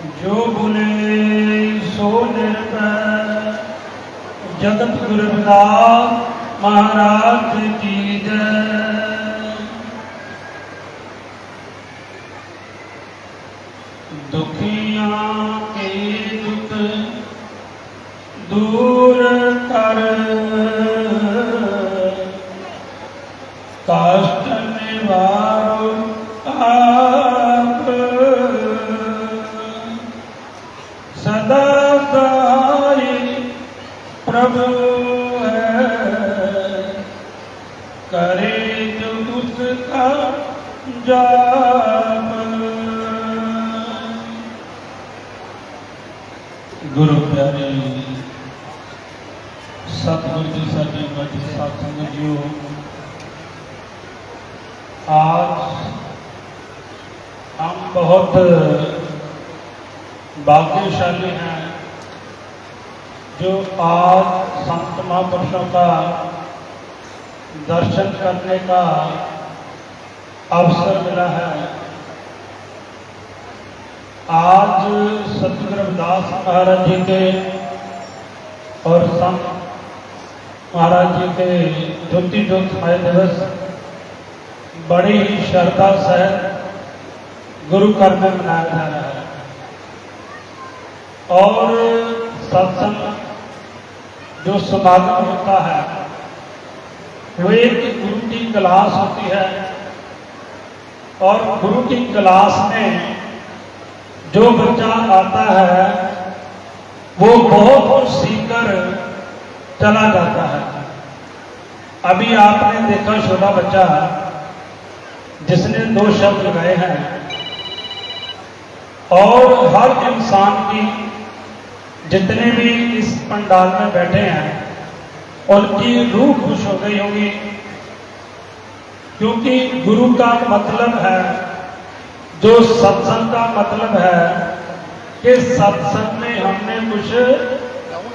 ਜੋ ਬੁਲੇ ਸੋ ਨਿਰਭੈ ਜਗਤ ਗੁਰੂ ਰਵਿਦਾਸ ਮਹਾਰਾਜ ਜੀ ਜੈ। ਦੁਖੀਆਂ ਸਦਾ ਸਹਾਈ ਪ੍ਰਭੂ ਹੈ ਕਰੇ ਜੋ ਉਸ ਕਾ ਜਾਪ ਗੁਰੂ ਪਿਆਰੇ सतगुरु जी साडी बड़ी सत्संग जीओ आज हम बहुत भाग्यशाली हैं, जो आज संत महापुरुषों का दर्शन करने का अवसर मिला है, आज सतगुरु रविदास महाराज जी के और संत महाराज जी के ज्योति ज्योतिषमय दिवस बड़ी ही श्रद्धा सहित गुरु घर में मनाया जा रहा है। और सत्संग जो समागम होता है, वो एक गुरु की क्लास होती है। और गुरु की क्लास में जो बच्चा आता है, वो बहुत कुछ सीखकर चला जाता है। अभी आपने देखा छोटा बच्चा, जिसने दो शब्द लगाए हैं। और हर इंसान की जितने भी इस पंडाल में बैठे हैं, उनकी रूह खुश हो गई होगी। क्योंकि गुरु का मतलब है, जो सत्संग का मतलब है, कि सत्संग में हमने कुछ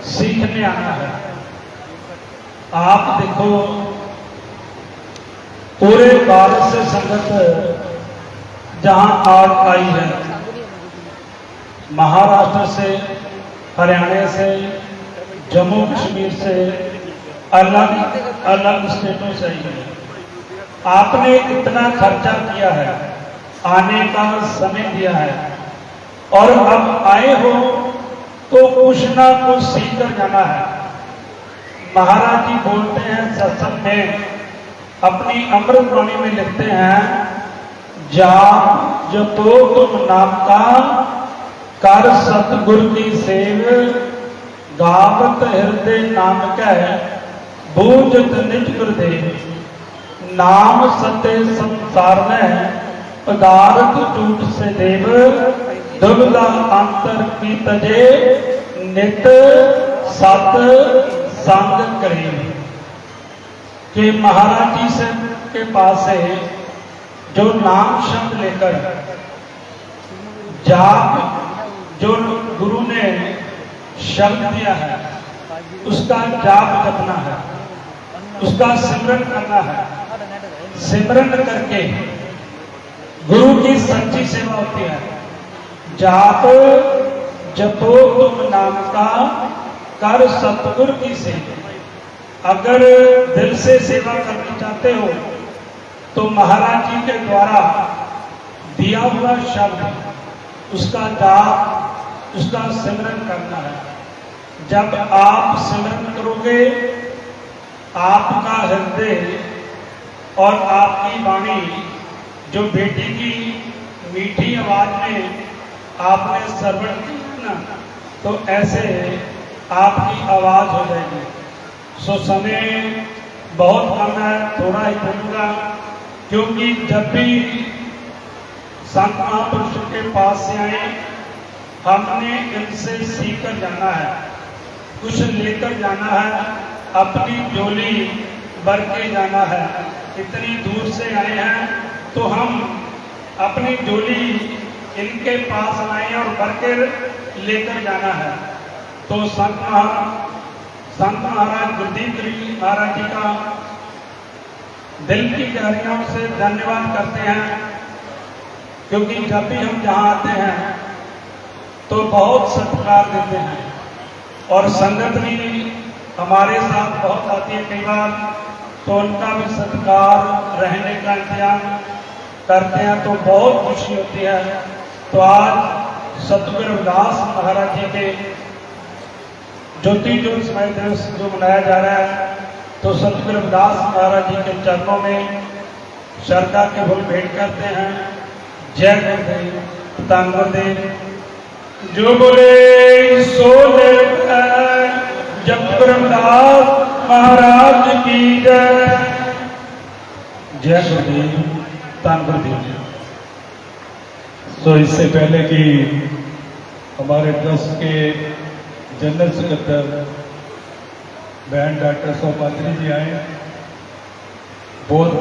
सीखने आना है। आप देखो, पूरे भारत से संगत जहाँ आज आई है, महाराष्ट्र से हरियाणा से, जम्मू कश्मीर से, अलग अलग स्टेटों से है आपने इतना खर्चा किया है, आने का समय दिया है, और अब आए हो तो कुछ ना कुछ सीख कर जाना है। महाराज जी बोलते हैं, सत्संग में अपनी अमृत वाणी में लिखते हैं जाप जपो तुम नाम का, कर सतगुरु की सेव गावत हृदय नाम कह बूझत निज गुरुदेव नाम सत्य संसार में पदार्थ टूट से देव दुबला अंतर की तजे नित सत संग करे कि महाराज जी से के पास से जो नाम शब्द लेकर जाप जो गुरु ने शब्द दिया है, उसका जाप जपना है, उसका सिमरन करना है। सिमरन करके गुरु की सच्ची सेवा होती है। जाप जपो तुम नाम का, कर सतगुर की सेवा। अगर दिल से सेवा करनी चाहते हो तो महाराज जी के द्वारा दिया हुआ शब्द, उसका जाप उसका सिमरन करना है। जब आप सिमरन करोगे, आपका हृदय और आपकी वाणी, जो बेटी की मीठी आवाज़ में आपने श्रवण की ना तो ऐसे आपकी आवाज़ हो जाएगी। सो समय बहुत कम है, थोड़ा ही बोलूँगा क्योंकि जब भी संत महापुरुष के पास से आए हमने इनसे सीख कर जाना है, कुछ लेकर जाना है, अपनी झोली भर के जाना है। इतनी दूर से आए हैं तो हम अपनी झोली इनके पास लाए और भर के लेकर जाना है। तो संत महा- संत महाराज गुरदीप गिरी महाराज जी का दिल की गहराइयों से धन्यवाद करते हैं, क्योंकि जब भी हम जहाँ आते हैं तो बहुत सत्कार देते हैं। और संगत भी हमारे साथ बहुत आती है कई बार तो उनका भी सत्कार रहने का इंतज़ाम करते हैं तो बहुत खुशी होती है। तो आज सतगुरु रविदास महाराज जी के ज्योति जो समय दिवस जो मनाया जा रहा है तो सतगुरु रविदास महाराज जी के चरणों में श्रद्धा के फूल भेंट करते हैं। जय गुरुदेव धन गुरुदेव जो बोले, सो जब रविदास महाराज की जय। जय गुरुदेव धन गुरुदेव तो इससे पहले कि हमारे ट्रस्ट के जनरल सेक्रेटरी बहन डॉक्टर सौपात्री जी आए, बहुत